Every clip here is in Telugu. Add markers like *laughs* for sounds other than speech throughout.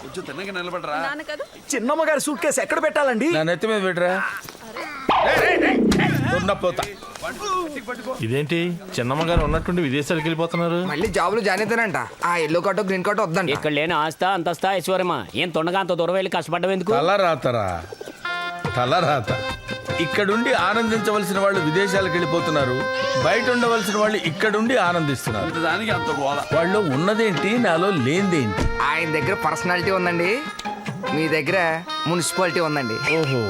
కొంచెం తిన్నగా నిలబడరా. చిన్నమ్మ గారి సూట్ కేసు ఎక్కడ పెట్టాలండి? నా నెత్తి మీద పెట్టరా? ఉన్నపోతా ఇదేంటి? చిన్నమ్మ గారు ఉన్నట్టుండి విదేశాలకు వెళ్ళిపోతున్నారు. మళ్ళీ జాబులు జాయిన్ అవుతానంట ఆ ఎల్లో కార్డు గ్రీన్ కార్డు వద్దంట. ఇక్కడ లేని ఆస్త అంతస్తా ఐశ్వర్యమా ఏం తొండగా అంత దూరం వెళ్ళి కష్టపడ్డం ఎందుకు? తల రాతరా. తల రాత ఇక్కడుండి ఆనందించవలసిన వాళ్ళు విదేశాలకు వెళ్ళిపోతున్నారు. బయట ఉండవలసిన వాళ్ళు ఇక్కడుండి ఆనందిస్తున్నారు. దానికి అంత వాళ్ళు ఉన్నదేంటి నాలో లేనిదేంటి? ఆయన దగ్గర పర్సనాలిటీ ఉందండి. మీ దగ్గర మున్సిపాలిటీ ఉందండి. ఓహో.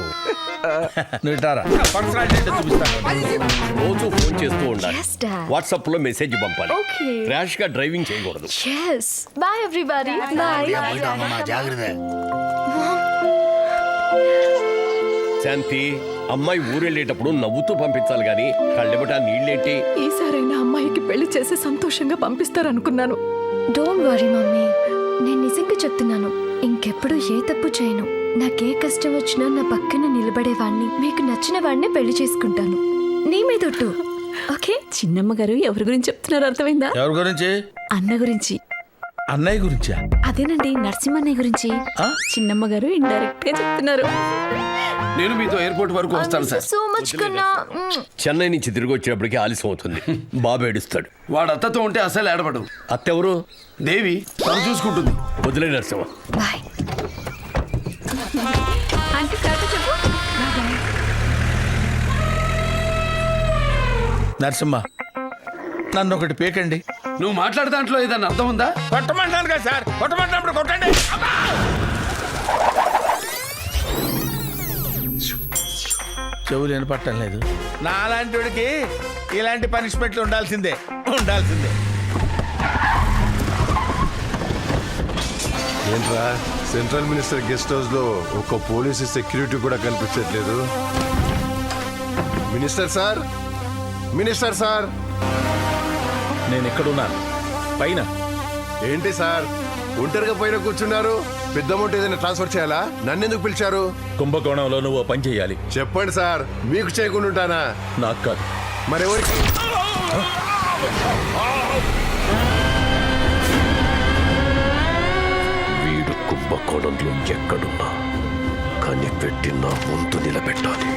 *laughs* పర్సనాలిటీ చూపిస్తాను. రోజు ఫోన్ చేస్తూ ఉండాలి. Yes, Dad. వాట్సాప్లో మెసేజ్ పంపాలి. Okay. ర్యాష్గా డ్రైవింగ్ చేయకూడదు. Yes. Bye, everybody. Bye. Shanti అమ్మాయి ఊరెళ్ళేటప్పుడు నవ్వుతూ పంపించాలి గాని కళ్ళెబట నీళ్ళేంటి? ఈసారైనా అమ్మాయికి పెళ్ళి చేసి సంతోషంగా పంపిస్తారనుకున్నాను. Don't worry mummy. నేను నిజంగా చెప్తున్నాను. ఇంకెప్పుడు ఏ తప్పు చేయను. నాకే కష్టం వచ్చినా నా పక్కన నిలబడేవాణ్ణి మీకు నచ్చిన వాడిని పెళ్ళి చేసుకుంటాను. నీ మీదొట్టు ఓకే *laughs* చిన్నమ్మ గారు ఎవరి గురించి చెప్తున్నారు అర్థమైందా? ఎవరి గురించి? అన్న గురించి. అన్నయ్య గురించా? అదేనండి నరసింహన్నయ్య గురించి. ఆ? చిన్నమ్మ గారు ఇండైరెక్ట్గా చెప్తున్నారు. నేను మీతో ఎయిర్పోర్ట్ వరకు వస్తాను సార్. సో మచ్ కన్నా. చెన్నై నుంచి తిరిగి వచ్చేటప్పటికి ఆలస్యం అవుతుంది. *laughs* బాబు ఏడుస్తాడు. వాడు అత్తతో ఉంటే అసలు ఏడబడు అత్తెవరు? దేవి తను చూసుకుంటుంది. వదిలే నరసింహ. బాయ్. నరసింహ నన్ను ఒకటి పేకండి. నువ్వు మాట్లాడే దాంట్లో ఏదన్నా అర్థం ఉందా? కొట్టమంటాను కదా సార్. కొట్టమంటున్నప్పుడు కొట్టండి. చెవులు వినపట్టం లేదు. నా అలాంటి వాడికి ఇలాంటి పనిష్మెంట్లు ఉండాల్సిందే. ఉండాల్సిందే. ఏంట్రా? సెంట్రల్ మినిస్టర్ గెస్ట్ హౌస్లో ఒక పోలీసు సెక్యూరిటీ కూడా కనిపించట్లేదు. Minister sir? Minister sir? నేను ఎక్కడున్నాను పైన. ఏంటి సార్? ఒంటరిగా పైన కూర్చున్నారు? పెద్ద అమౌంట్ ఏదైనా ట్రాన్స్ఫర్ చేయాలా? నన్నెందుకు పిలిచారు? కుంభకోణంలో నువ్వు ఓ పని చేయాలి. చెప్పండి సార్ మీకు చేయకుండా ఉంటానా? నాకు కాదు. మరెవరికి? వీడు కుంభకోణంలో ఎక్కడున్నా కనిపెట్టి నా ముందు నిలబెట్టాలి.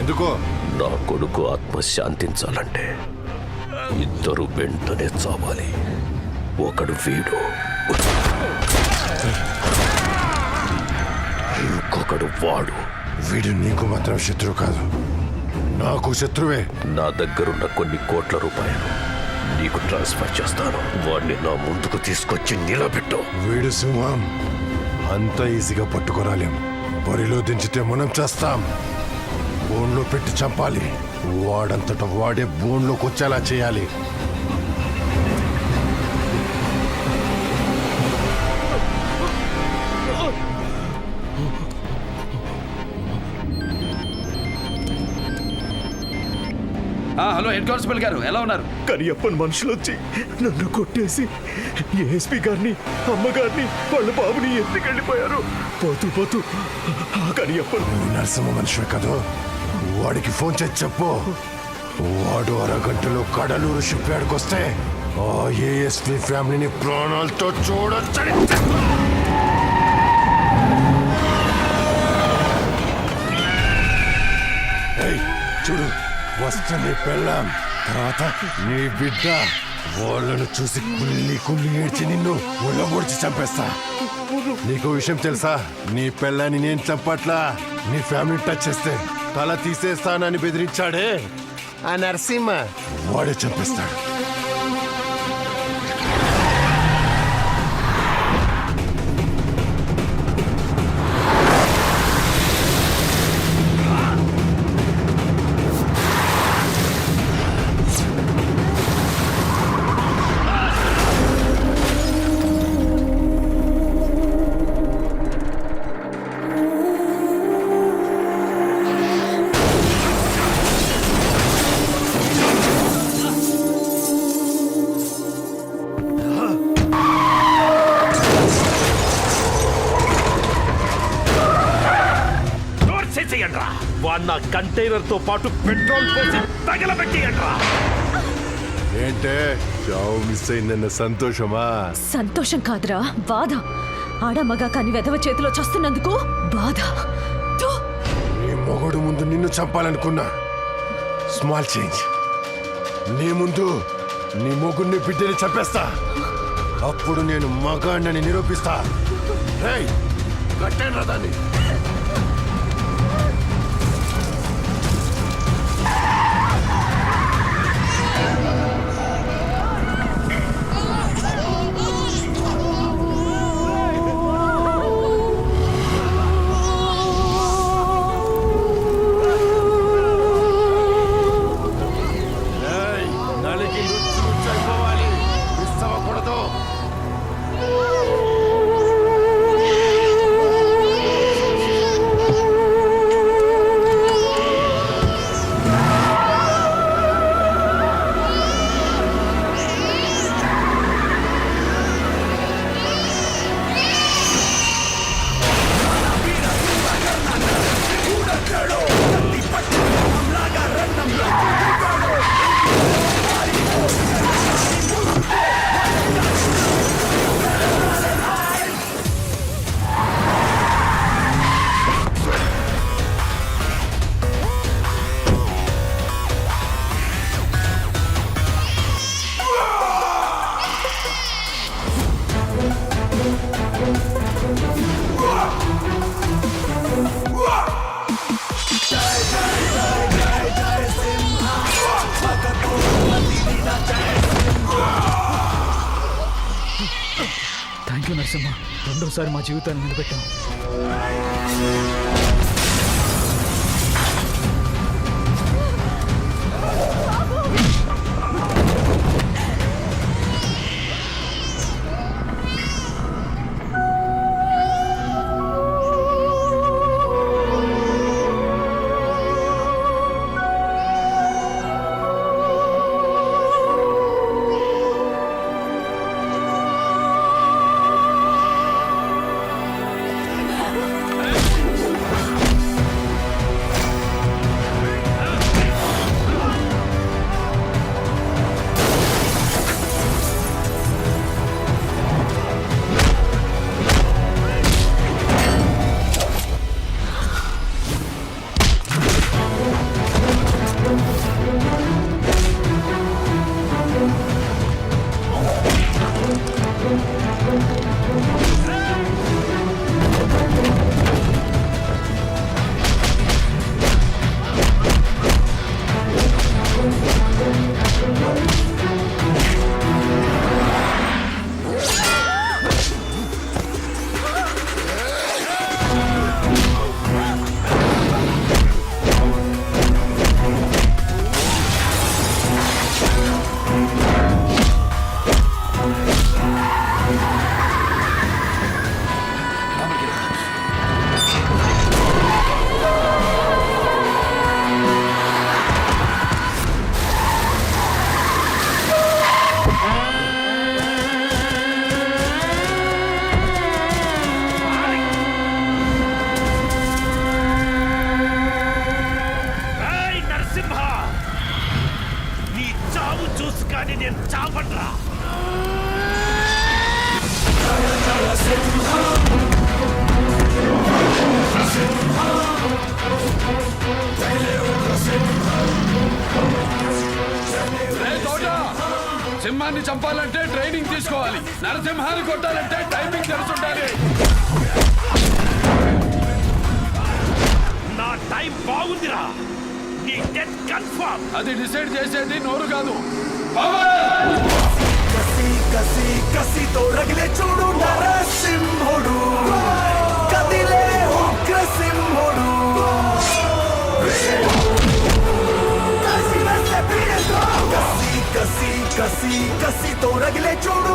ఎందుకో? నా కొడుకు ఆత్మ శాంతించాలంటే ఇద్దరు వెంటనే చావాలి. ఒకడు వీడు. ఇంకొకడు వాడు. వీడు నీకు మాత్రం శత్రువు కాదు. నాకు శత్రువే. నా దగ్గరున్న కొన్ని కోట్ల రూపాయలు నీకు ట్రాన్స్ఫర్ చేస్తాను. వాడిని నా ముందుకు తీసుకొచ్చి నిలబెట్టు. వీడు సింహం. అంత ఈజీగా పట్టుకోరాలేం. బరిలో దించితే మనం చేస్తాం. బోన్లో పెట్టి చంపాలి. వాడంతట వాడే బోన్లోకి వచ్చేలా చేయాలి. ఆ, హలో హెడ్ కానిస్టేబుల్ గారు ఎలా ఉన్నారు? కరియప్పన్ మనుషులు వచ్చి నన్ను కొట్టేసి ఏఎస్పీ గారిని అమ్మగారిని వాళ్ళ బాబుని ఎత్తుకెళ్ళిపోయారు. పోతూ పోతూ ఆ కరియప్పన్ నరసింహ మనిషివే కదా? వాడికి ఫోన్ చేసి చెప్పు. వాడు అరగంటలో కడలూరు షిప్ వస్తే ఆ ఏఎస్పీ ఫ్యామిలీని ప్రాణాలతో చూడొచ్చని చూడు వస్తుంది పెళ్ళాం తర్వాత నీ బిడ్డ. వాళ్ళను చూసి కుల్లి కుల్లి ఏడ్చి నిన్ను ఉలగొడిచి చంపేస్తా. నీకు విషయం తెలుసా? నీ పెళ్ళాన్ని నేను చంపట్లా? నీ ఫ్యామిలీ టచ్ చేస్తే తల తీసేస్తానని బెదిరించాడే ఆ నరసింహ. వాడే చంపేస్తాడు. కంటైనర్తో పాటు పెట్రోల్ పోసి తగలబెట్టియంట్రా ఏంటే? చావు మిస్ అయిందన్న సంతోషమా? సంతోషం కాదురా బాధ. ఆడమగా కాని వెధవ చేతిలో చస్తున్నందుకు బాధ! నీ మొగుడు ముందు నిన్ను చంపాలనుకున్నా. Small change. నీ ముందు నీ మొగుడిని బిడ్డని చంపేస్తా. అప్పుడు నేను మగాడిని నిరూపిస్తా. రేయ్ కట్టండి దాన్ని. రెండోసారి మా జీవితాన్ని నిలబెట్టాం. టైమింగ్ తెలుసుండాలి. నా టైం బాగుందిరా. నీ డెత్ కన్ఫర్మ్. అది డిసైడ్ చేసేది నోరు కాదు. కసి కసి కసితో రగిలే చూడు నరసింహుడు. కసి కసి కసితో రగిలే చూడు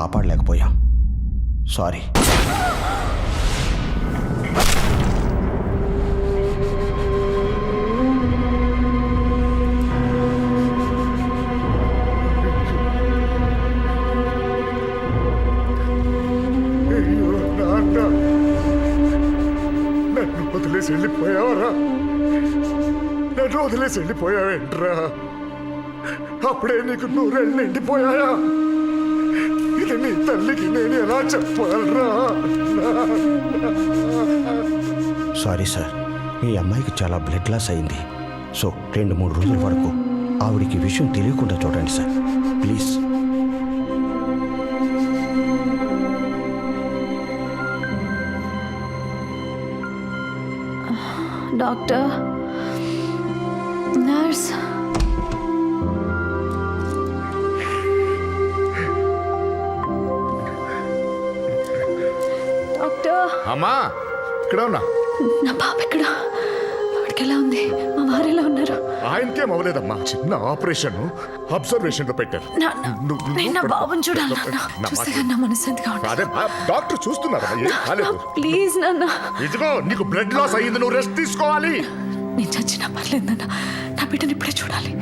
కాపాడలేకపోయాం. సారీ అయ్యో నాన్న నన్ను వదిలేసి వెళ్ళిపోయావరా? నన్ను వదిలేసి వెళ్ళిపోయావేంట్రా? అప్పుడే నీకు నూరేళ్ళు నిండిపోయాయా? ఇది నీ తల్లికి నేను ఎలా చెప్పాలరా సారీ సార్ మీ అమ్మాయికి చాలా బ్లడ్ లాస్ అయింది. సో రెండు మూడు రోజుల వరకు ఆవిడికి ఈ విషయం తెలియకుండా చూడండి సార్. ప్లీజ్. డాక్టర్ అమ్మా ఇక్కడ ఉన్నా. నా పాప ఎక్కడ? వాడికి ఎలా ఉంది? మా వారు ఎలా ఉన్నారు? ఆయనకేం అవ్వలేదమ్మా. చిన్న ఆపరేషన్ అబ్జర్వేషన్లో పెట్టారు. నాన్న నువ్వు- నువ్వు- నేను నా బాబుని చూడాలి నాన్న. నా చూస్తే మాట- కానీ నా మనశ్శాంతిగా అదే ఆ డాక్టర్ చూస్తున్నారమ్మా ఏం కాలేదు. ప్లీజ్ నాన్న. ఇదిగో నీకు బ్లడ్ లాస్ అయ్యింది నువ్వు రెస్ట్ తీసుకోవాలి. నేను చచ్చినా పర్లేదు నాన్న. నా బిడ్డని ఇప్పుడే చూడాలి.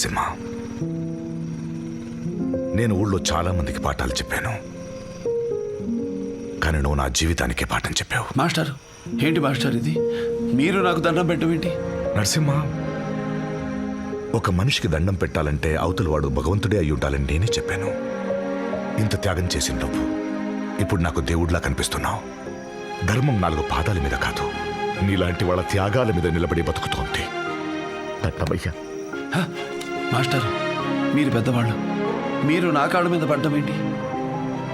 నరసింహ. నేను ఊళ్ళో చాలా మందికి పాఠాలు చెప్పాను. కానీ నువ్వు నా జీవితానికి పాఠం చెప్పావు. మాస్టర్ ఏంటి మాస్టర్ ఇది? మీరు నాకు దండం పెట్టమేంటి నరసింహ ఒక మనిషికి దండం పెట్టాలంటే అవతల వాడు భగవంతుడే అయి ఉండాలని నేనే చెప్పాను. ఇంత త్యాగం చేసిన నువ్వు. ఇప్పుడు నాకు దేవుడిలా కనిపిస్తున్నావు. ధర్మం నాలుగు పాదాల మీద కాదు. నీలాంటి వాళ్ళ త్యాగాల మీద నిలబడి బతుకుతోంది. హ, మాస్టర్ మీరు పెద్దవాళ్ళు. మీరు నా కాళ్ళ మీద పడ్డం ఏంటి?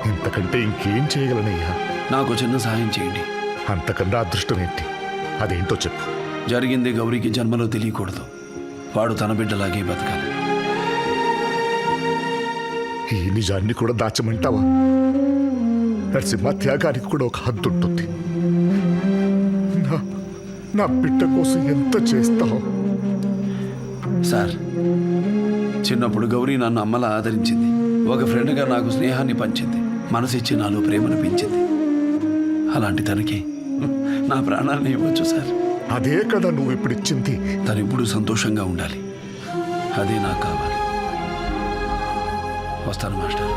ఇంతకంటే ఇంకేం చేయగలనయ్యా? నాకు చిన్న సహాయం చేయండి. అంతకన్నా అదృష్టం ఏంటి? అదేంటో చెప్పు. జరిగింది గౌరీకి జన్మలో తెలియకూడదు. వాడు తన బిడ్డలాగే బతకాలి. ఈ నిజాన్ని కూడా దాచమంటావా? నరసింహ త్యాగానికి కూడా ఒక హద్దు ఉంటుంది. నా నా బిడ్డ కోసం ఎంత చేస్తావు? సార్ చిన్నప్పుడు గౌరీ నన్ను అమ్మలా ఆదరించింది. ఒక ఫ్రెండ్గా నాకు స్నేహాన్ని పంచింది. మనసిచ్చి నాలో ప్రేమను పెంచింది. అలాంటి తనకి నా ప్రాణాన్ని ఇవ్వచ్చు సార్. అదే కదా నువ్వు ఇప్పుడు ఇచ్చింది. తను ఇప్పుడు సంతోషంగా ఉండాలి. అదే నాకు కావాలి. వస్తాను మాస్టర్.